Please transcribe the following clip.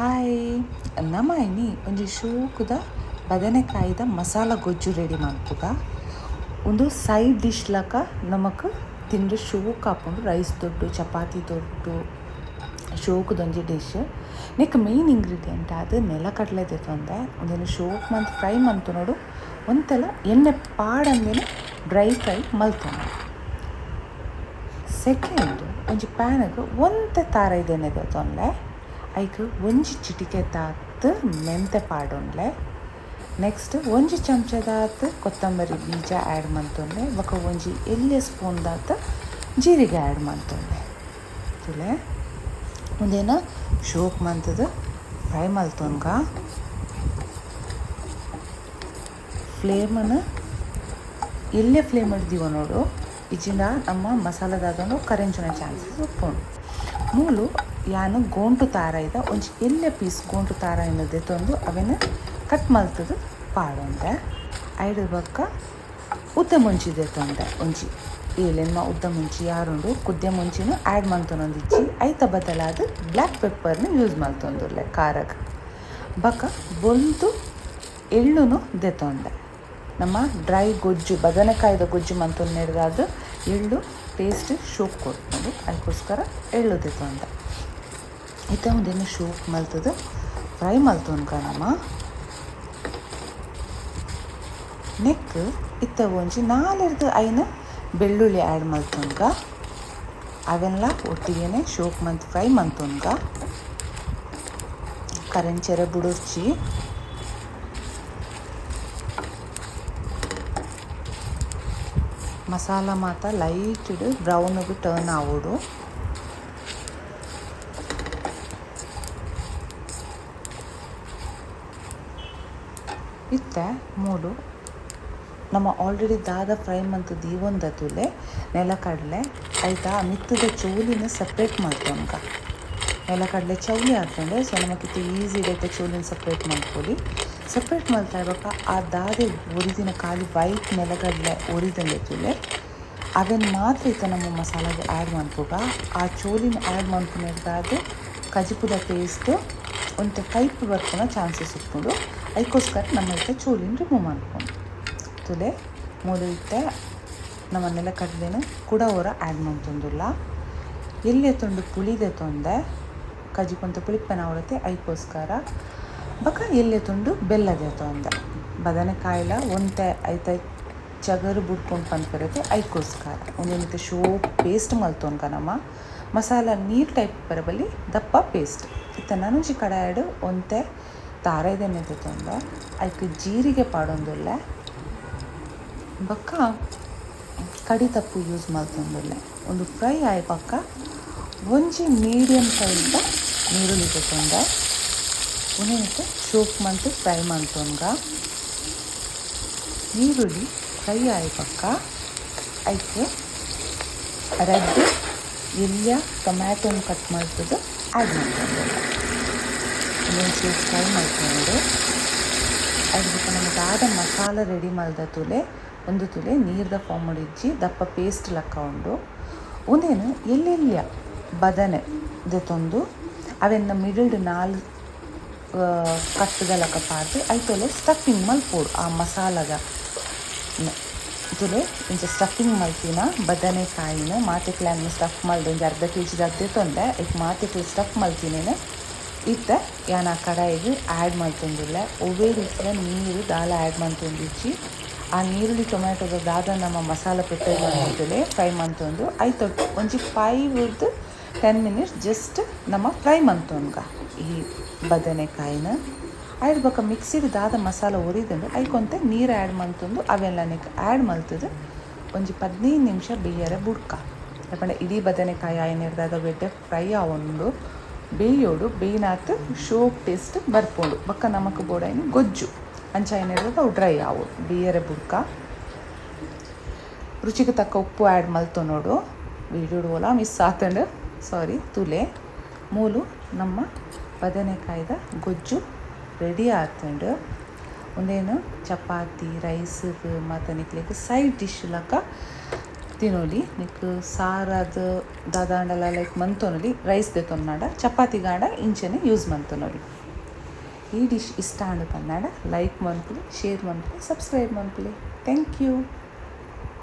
Hi. ನಮ್ಮ ಎಣ್ಣೆ ಒಂದು ಶೋಕುದ ಬದನೆಕಾಯಿದ ಮಸಾಲ ಗೊಜ್ಜು ರೆಡಿ ಮಾಡ್ಬೋದ ಒಂದು ಸೈಡ್ ಡಿಶ್ ಲಕ ನಮಕ್ ತಿಂದು ಶೋಕ್ ಆಪುಂಡು ರೈಸ್ ದೊಡ್ಡು, ಚಪಾತಿ ದೊಡ್ಡು ಶೋಕದೊಂದು ಡಿಶ್ ನೆಕ್ ಮೇನ್ ಇಂಗ್ರೀಡಿಯೆಂಟ್ ಆದ್ ನೆಲಕಡಲೆ ತಂದೆ ಒಂದೇನು ಶೋಕ್ ಮಂತ್ ಫ್ರೈ ಮಂತುನೋಡು ಒಂತೆಲ ಎಣ್ಣೆ ಪಾಡಂದೇನು ಡ್ರೈ ಫ್ರೈ ಮಲ್ತ ಸೆಕೆಂಡ್ ಒಂಜಿ ಪ್ಯಾನ್ಗ್ ಒಂತೆ ತಾರ ಇದೆ ದೆತೊನ್ಲೆ ಐಕ್ ಒಂಜಿ ಚಿಟಿಕೆ ತಾತ್ ಮೆಂತೆ ಪಾಡೊಂಡ್ಲೆ. ನೆಕ್ಸ್ಟ್ ಒಂಜಿ ಚಮಚದಾತ್ ಕೊತ್ತಂಬರಿ ಬೀಜ ಆ್ಯಡ್ ಮಂತೊಂಡೆ. ಬೊಕ ಒಂಜಿ ಎಲ್ಯ ಸ್ಪೂನ್ ದಾತ್ ಜೀರಿಗೆ ಆ್ಯಡ್ ಮಂತೊಂಡೆ. ತುಲೆ? ಒಂದೇನ ಶೋಕ್ ಮಂತದ ಫ್ರೈ ಮಲ್ತೊನ್ಗ ಫ್ಲೇಮನ್ನು ಎಲ್ಲೇ ಫ್ಲೇಮ್ ಹಿಡ್ದೀವ ನೋಡು. ಇಜಿಂದ ನಮ್ಮ ಮಸಾಲದಾಗನು ಕರೆಂಚಿನ ಚಾನ್ಸಸ್ ಉಪ್ಪುಂಡು ಮೂಲು ಯಾನು ಗೋಂಟು ತಾರ ಇದ. ಒಂಜಿ ಎಲ್ಲೆ ಪೀಸ್ ಗೋಂಟು ತಾರ ಎನ್ನದು ತಂದು ಅವೆನ್ ಕಟ್ ಮಲ್ತದು ಪಾಡೊಂದೆ ಐದು ಬೊಕ್ಕ ಉದ್ದ ಮುಂಚಿದೆ ದೆತೊಂಡೆ ಒಂಜಿ ಏಲೆನ್ಮ ಉದ್ದ ಮುಂಚಿ ಯಾರುಂಡು? ಕುದ್ದೆ ಮುಂಚಿನೂ ಆ್ಯಡ್ ಮಂತೊನೊಂದಿಜ್ಜಿ ಐತ ಬದಲಾದ ಬ್ಲ್ಯಾಕ್ ಪೆಪ್ಪರ್ನ ಯೂಸ್ ಮಲ್ತೊಂದುಲ್ಲೆ ಖಾರಕ್ಕೆ ಬೊಕ ಬೊಲ್ದು ಎಳ್ಳುನು ದೆತೊಂಡೆ. ನಮ್ಮ ಡ್ರೈ ಗೊಜ್ಜು, ಬದನೆಕಾಯ್ದ ಗೊಜ್ಜು ಮಂತೊನ್ನೆಡ್ದಾದ ಎಳ್ಳು ಟೇಸ್ಟ್ ಶೋಕ್ ಕೊಡ್ತೀನಿ. ಅದಕ್ಕೋಸ್ಕರ ಎಳ್ಳುದಿತ್ತು ಅಂತ. ಇತ್ತ ಒಂದೇನು ಶೋಕ್ ಮಲ್ತದ. ಫ್ರೈ ಮಲ್ತೊನ್ಕ ನಮ್ಮ ನೆಕ್ ಇತ್ತ ಒಂಜಿ ನಾಲ್ಕು ಐನ ಬೆಳ್ಳುಳ್ಳಿ ಆ್ಯಡ್ ಮಲ್ತೊನ್ಗ ಅವೆಲ್ಲ ಒಟ್ಟಿಗೆನೆ ಶೋಕ್ ಮಂತ್ ಫ್ರೈ ಮಂತೊನ್ಗ ಕರೆಂಚೆರೆ ಬುಡುರ್ಚಿ. ಮಸಾಲ ಮಾತ ಬ್ರೌನ್ ಬ್ರೌನ್ಗ್ ಟರ್ನ್ ಆವೋಡು ಇತ್ತೆ, ಮೂಡು. ನಮ್ಮ ಆಲ್ರೆಡಿ ದಾದ ಫ್ರೈ ಮಂತ್ ದೀವೊಂದ ತುಲೆ ನೆಲಕಡಲೆ, ಆಯಿತಾ? ಮಿತ್ತದ ಚೌಲಿನ ಸಪ್ರೇಟ್ ಮಾಡ್ತೊನ್ಕ ನೆಲಕಡಲೆ ಚೌಲಿ ಹಾಕೊಂಡೆ ಸೊ ನಮಗೆ ಈಸಿ ಇರುತ್ತೆ ಚೌಲಿನ ಸಪ್ರೇಟ್ ಮಾಡ್ಕೊಳ್ಳಿ ಸಪ್ರೇಟ್ ಮಾಡ್ತಾ ಇರುವಾಗ ಆ ದಾರಿ ಒರಿದಿನ ಖಾಲಿ ವೈಟ್ ನೆಲಗಡಲೆ ಒರಿದಂಗೆ ತುಲೆ ಅವೆನ್ ಮಾತ್ರ ಇತ್ತ ನಮ್ಮ ಮಸಾಲಾಗೆ ಆ್ಯಡ್ ಮನ್ಪುಗ ಆ ಚೋಲಿನ ಆ್ಯಡ್ ಮನ್ಪುನಿರ್ದಾದ ಕಜಿಪುದ ಟೇಸ್ಟ್ ಒಂದು ಟೈಪ್ ಬರ್ಪುನ ಚಾನ್ಸಸ್ ಇಟ್ಕೊಂಡು ಅದಕ್ಕೋಸ್ಕರ ನಮ್ಮ ಇತ್ತೆ ಚೋಲಿನ ರಿಮೂವ್ ಮಾಡ್ಕೊಂಡು. ತುಲೆ ಮೂರು ಇತ್ತೆ ನಮ್ಮ ಕೂಡ ಅವರ ಆ್ಯಡ್ ಮಾಡ್ತಂದಿಲ್ಲ. ಎಲ್ಲೇ ತೊಂದು ಪುಳಿದೆ ತೊಂದೆ ಕಜಿಪಂತ ಪುಳಿಪ್ಪನ ಅವಳತೆ ಐಕೋಸ್ಕರ ಬಕ ಎಲ್ಲೆ ತುಂಡು ಬೆಲ್ಲದ ತೊಂದ ಬದನೆಕಾಯಿಲ ಒಂತೆ ಐತ, ಚಗರು ಬುಡ್ಕೊಂಡು ಪನ್ಪರತೆ ಐಕೋಸ್ಕರ. ಒಂದೊಂದು ಶೋ ಪೇಸ್ಟ್ ಮಲ್ತೋನ್ಕ ನಮ್ಮ. ಮಸಾಲ ನೀರು ಟೈಪ್ ಬರಬಲ್ಲಿ ದಪ್ಪ ಪೇಸ್ಟ್. ಇತ್ತ ನನಂಜಿ ಕಡಾಯಡು ಒಂತೆ ತಾರೈದೆಣ್ಣೆ ತೊಂದೆ ಐಕ್ ಜೀರಿಗೆ ಪಾಡೊಂದುಲ್ಲೆ. ಬೊಕ್ಕ, ಕಡಿ ತಪ್ಪು ಯೂಸ್ ಮಲ್ತೊಂದುಲ್ಲೆ. ಒಂದು ಫ್ರೈ ಆಯ್ ಪಕ್ಕ, ಒಂಜಿ ಮೀಡಿಯಮ್ ಸೈಜ್ದ ನೀರುಳ್ಳಿ ತೊಂದೆ ಉನೇನಕ್ಕೆ ಶೋಕ್ ಮಂತು ಫ್ರೈ ಮಂತೊನ್ಗ ಈರುಳ್ಳಿ, ಫ್ರೈ ಆಯ್ ಪಕ್ಕ ಐಕ್ ರೆಡ್ ಎಲ್ಲ ಟೊಮ್ಯಾಟೊನ ಕಟ್ ಮಾಡ್ತದೆ ಆ್ಯಡ್ ಇನ್ನೊಂದು ಸೂಪ್ ಫ್ರೈ ಮಾಡ್ಕೊಂಡು ಅದಕ್ಕೆ ನಮಗೆ ಆದ ಮಸಾಲ ರೆಡಿ ಮಾಡಿದ ತುಲೆ, ಒಂದು ತುಲೆ ನೀರ್ದ ಫಾರ್ಮ್ ಮಾಡಿಜ್ಜಿ ದಪ್ಪ ಪೇಸ್ಟ್ ಲಕ್ಕ ಉಂಡು. ಒಂದೇನು ಎಲ್ಲೆಲ್ಲಿಯ ಬದನೆ ದೆತೊಂದು ಅವೆನ್ನ ಮಿಡಲ್ಡ್ ನಾಲ್ ಲಕ್ಕ ಪಾಡ್ದು ಐತೊಲೆ ಸ್ಟಫಿಂಗ್ ಮಲ್ಪೋಡು ಆ ಮಸಾಲದ ತುಲೆ ಇಂಚ ಸ್ಟಫಿಂಗ್ ಮಲ್ತಿನ ಬದನೆಕಾಯಿನ ಮಾತೆಕ್ಲನ್ನ ಸ್ಟಫ್ ಮಲ್ದೆ ಒಂಜಿ ಅರ್ಧ ಕೆ ಜಿದಾಗ ದೆತೊಂದೆ ಈಗ ಮಾತೆಕ್ಲೆ ಸ್ಟಫ್ ಮಲ್ತಿನೇನೆ ಇತ್ತ ಯಾನ ಕಡಾಯಿಗೆ ಆ್ಯಡ್ ಮಲ್ತೊಂದುಲ್ಲ ಒವೇ ರೀತಿಯ ನೀರು, ದಾಲ ಆ್ಯಡ್ ಮಲ್ತೊಂದಿಜ್ಜಿ ಆ ನೀರುಳ್ಳಿ ಟೊಮ್ಯಾಟೊದ ದಾದ ನಮ್ಮ ಮಸಾಲ ಪ್ರಿಪೇರ್ ಮಾಡ್ತೀನಿ ಫ್ರೈ ಮಂತೊಂದು ಆಯ್ತು ಒಂಜಿ ಫೈವ್ ಟೆನ್ ಮಿನಿಟ್ಸ್ ಜಸ್ಟ್ ನಮ್ಮ ಫ್ರೈ ಮಂತೊನ್ಗ. ಈ ಬದನೆಕಾಯಿನ ಐಡ್ ಬೊಕ ಮಿಕ್ಸಿಡ್ ದಾದ ಮಸಾಲ ಉರಿದಂದು ಐಕೊಂತೆ ನೀರು ಆ್ಯಡ್ ಮಲ್ತೊಂದು ಅವೆಲ್ಲನಿಕ್ ಆ್ಯಡ್ ಮಲ್ತದು ಒಂಜಿ ಪದಿನೈದು ನಿಮಿಷ ಬೇಯರೆ ಬುಡ್ಕ. ಯಾಕಂದ್ರೆ ಇಡೀ ಬದನೆಕಾಯಿ ಆಯ್ನಿರ್ದಾದ ಬೆಡ್ಡೆ ಫ್ರೈ ಆವೊಂಡು ಬೇಯೋಡು, ಬೇಯ್ನಾತ್ ಶೋಕ್ ಟೇಸ್ಟ್ ಬರ್ಪೋಡು. ಬಕ್ಕ ನಮಕ್ ಬೋಡಾಯಿನ ಗೊಜ್ಜು. ಅಂಚ ಅವು ಡ್ರೈ ಆವು, ಬೇಯರೆ ಬುಡ್ಕ. ರುಚಿಗೆ ತಕ್ಕ ಉಪ್ಪು ಆ್ಯಡ್ ಮಲ್ತು ನೋಡು. ಓಲಾ ಮಿಸ್ ಆತಂಡು. ಸಾರಿ, ತುಲೆ. ಮೂಲು, ನಮ್ಮ ಬದನೆಕಾಯ್ದ ಗೊಜ್ಜು ರೆಡಿ ಆತಂಡು ಒಂದೇನು, ಚಪಾತಿ ರೈಸ್ ಮತ್ತು ನಿಕ್ಲಿಕ್ಕೆ ಸೈಡ್ ಡಿಶ್ ಲಕ ತಿನ್ನೋಲಿ ನಿಕ್ ಸಾರದು ದಾದಾಂಡಲ ಲೈಕ್ ಮಂತೊನೊಲಿ ರೈಸ್ ದೆತೊನ್ನಾಡ ಚಪಾತಿಗಾಂಡ ಇಂಚನೆ ಯೂಸ್ ಮಂತೋನೋಲಿ. ಈ ಡಿಶ್ ಇಷ್ಟ ಆಂಡು ಪಂದಾಂಡ ಲೈಕ್ ಮನ್ಪುಲಿ ಶೇರ್ ಮನ್ಪುಲಿ ಸಬ್ಸ್ಕ್ರೈಬ್ ಮನ್ಪುಲಿ ಥ್ಯಾಂಕ್ ಯು